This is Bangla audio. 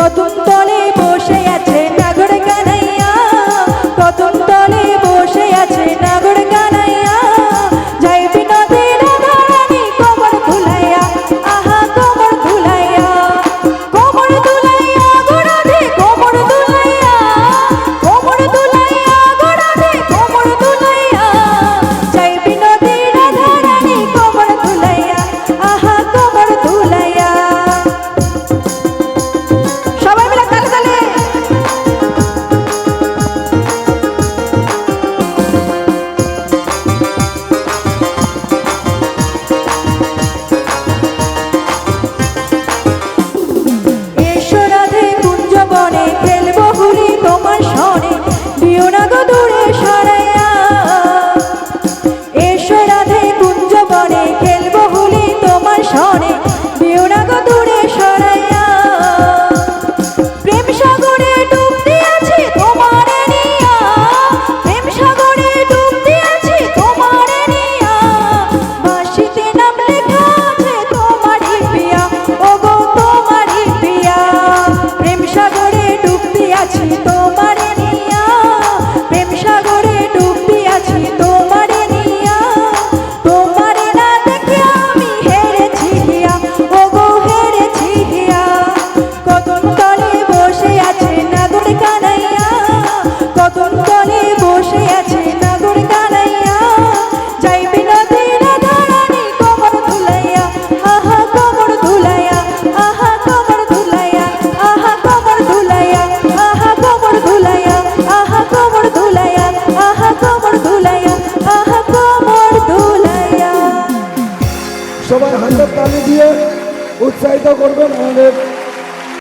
কত সবাই হান্ড্রেড তালি দিয়ে উৎসাহিত করবেন আমাদের